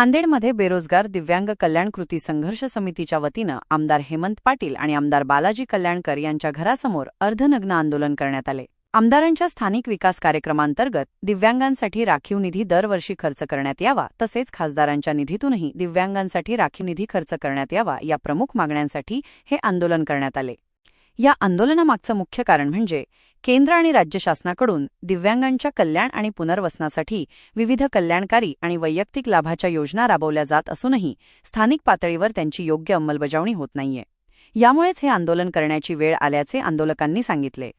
नांदेडमध्ये बेरोजगार दिव्यांग कल्याण कृती संघर्ष समितीच्या वतीनं आमदार हेमंत पाटील आणि आमदार बालाजी कल्याणकर यांच्या घरासमोर अर्धनग्न आंदोलन करण्यात आले. आमदारांच्या स्थानिक विकास कार्यक्रमांतर्गत दिव्यांगांसाठी राखीव निधी दरवर्षी खर्च करण्यात यावा तसेच खासदारांच्या निधीतूनही दिव्यांगांसाठी राखीव निधी खर्च करण्यात यावा या प्रमुख मागण्यांसाठी हे आंदोलन करण्यात आले. या आंदोलनामागचं मुख्य कारण म्हणजे केंद्र आणि राज्य शासनाकडून दिव्यांगांच्या कल्याण आणि पुनर्वसनासाठी विविध कल्याणकारी आणि वैयक्तिक लाभाच्या योजना राबवल्या जात असूनही स्थानिक पातळीवर त्यांची योग्य अंमलबजावणी होत नाहीये. यामुळेच हे आंदोलन करण्याची वेळ आल्याचे आंदोलकांनी सांगितले.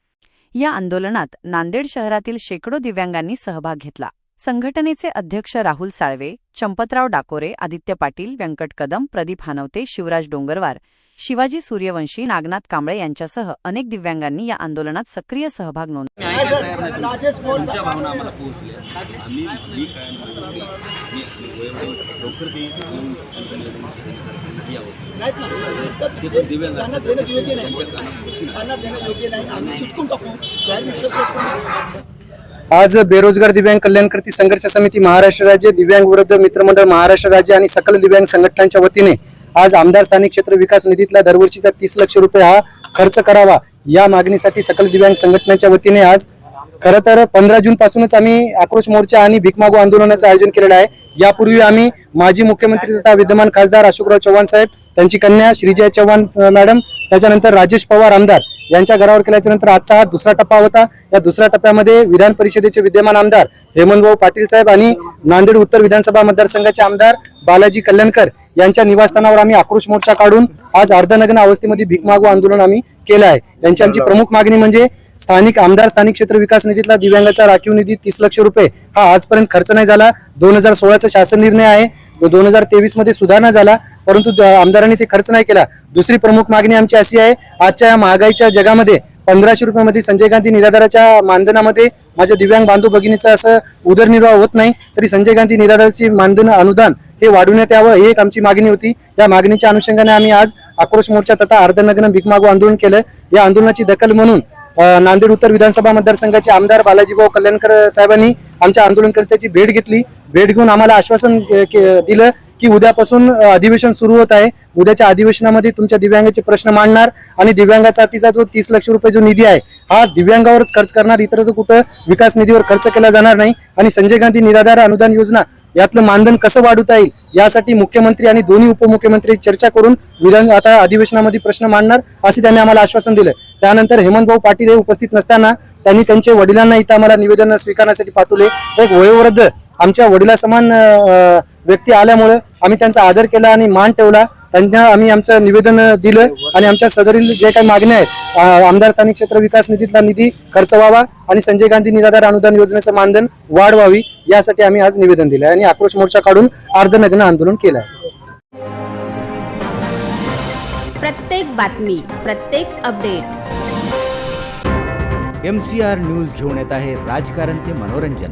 या आंदोलनात नांदेड शहरातील शेकडो दिव्यांगांनी सहभाग घेतला. संघटनेचे अध्यक्ष राहुल साळवे चंपतराव डाकोरे आदित्य पाटील व्यंकट कदम प्रदीप हानवते शिवराज डोंगरवार शिवाजी सूर्यवंशी नागनाथ कांबळे यांच्यासह अनेक दिव्यांगांनी या आंदोलनात सक्रिय सहभाग नोंदवला मी ऐकायला तयार नाही तुम्ही. तुमच्या भावना आम्हाला पोहोचल्या आम्ही मी काय म्हणतो, मी मी एवढं लवकर ते येऊन कंपनीला यावं. नाहीत ना ते पण दिव्यांग त्यांना असतात. देणं योग्य नाही त्यांच्या कानात बसून आहे. त्यांना देणं योग्य नाही आम्ही चिटकून टाकू ज्या विषय आज बेरोजगार दिव्यांग कल्याणकर्ती संघर्ष समिती महाराष्ट्र राज्य दिव्यांग विरुद्ध मित्रमंडळ महाराष्ट्र राज्य आणि सकल दिव्यांग संघटनांच्या वतीने आज आमदार स्थानिक क्षेत्र विकास निधीतला दरवर्षीचा तीस लक्ष रुपये हा खर्च करावा या मागणीसाठी सकल दिव्यांग संघटनेच्या वतीने आज खरं तर पंधरा जून पासूनच आम्ही आक्रोश मोर्चा आणि भीकमागू आंदोलनाचं आयोजन केलेलं आहे. यापूर्वी आम्ही माजी मुख्यमंत्री तथा विद्यमान खासदार अशोकराव चव्हाण साहेब त्यांची कन्या श्रीजय चव्हाण मॅडम त्याच्यानंतर राजेश पवार आमदार यांच्या घरावर केल्याच्यानंतर आजचा हा दुसरा टप्पा होता. या दुसऱ्या टप्प्यामध्ये विधान परिषदेचे विद्यमान आमदार हेमंतभाऊ पाटील साहेब आणि नांदेड उत्तर विधानसभा मतदारसंघाचे आमदार बालाजी कल्याणकर यांच्या निवासस्थानावर आम्ही आक्रोश मोर्चा काढून आज अर्धनग्न अवस्थेमध्ये भीकमागू आंदोलन आम्ही केलं आहे यांची आमची प्रमुख मागणी म्हणजे स्थानिक आमदार स्थानिक क्षेत्र विकास निधीतला दिव्यांगाचा राखीव निधी तीस लक्ष रुपये. हा आजपर्यंत खर्च नाही झाला. दोन हजार सोळाचा शासन निर्णय आहे. दोन हजार तेवीसमध्ये सुधारणा झाला परंतु आमदारांनी ते खर्च नाही केला. दुसरी प्रमुख मागणी आमची अशी आहे आजच्या या महागाईच्या जगामध्ये पंधराशे रुपयामध्ये संजय गांधी निराधाराच्या मानधनामध्ये माझ्या दिव्यांग बांधव भगिनीचं असं उदरनिर्वाह होत नाही तरी संजय गांधी निराधाराची मानधन अनुदान हे वाढवण्यात यावं ही एक आमची मागणी होती. या मागणीच्या अनुषंगाने आम्ही आज आक्रोश मोर्चा तथा अर्धनग्न भीक मागू आंदोलन केलं या आंदोलनाची दखल म्हणून नांदेड उत्तर विधानसभा मतदारसंघाचे आमदार बालाजीभाऊ कल्याणकर साहेबांनी आमच्या आंदोलनकर्त्याची भेट घेतली. भेट घेऊन आम्हाला आश्वासन दिलं की उद्यापासून अधिवेशन सुरू होत आहे. उद्याच्या अधिवेशनामध्ये तुमच्या दिव्यांगाचे प्रश्न मांडणार आणि दिव्यांगासाठीचा जो तीस लक्ष रुपये जो निधी आहे हा दिव्यांगावरच खर्च करणार. इतर कुठं विकास निधीवर खर्च केला जाणार नाही. आणि संजय गांधी निराधार अनुदान योजना यातलं मानधन कसं वाढवता येईल यासाठी मुख्यमंत्री आणि दोन्ही उपमुख्यमंत्री चर्चा करून विधान आता अधिवेशनामध्ये प्रश्न मांडणार असे त्यांनी आम्हाला आश्वासन दिलं. त्यानंतर हेमंतभाऊ पाटील हे उपस्थित नसताना त्यांनी त्यांच्या वडिलांना इथं आम्हाला निवेदन स्वीकारण्यासाठी पाठवले. एक वयोवृद्ध आमच्या वडिलासमान व्यक्ती आल्यामुळे आम्ही त्यांचा आदर केला आणि मान ठेवला. त्यांना आम्ही आमचं निवेदन दिलं आणि आमच्या सदरील जे काही मागण्या आहेत आमदार स्थानिक क्षेत्र विकास निधीतला निधी खर्च व्हावा आणि संजय गांधी निराधार अनुदान योजनेचं मानधन वाढ व्हावी यासाठी आम्ही आज निवेदन दिलं आणि आक्रोश मोर्चा काढून अर्धनग्न आंदोलन केलं आहे प्रत्येक बातमी प्रत्येक update. M C R news घेऊन येत आहे राजकारण ते मनोरंजन.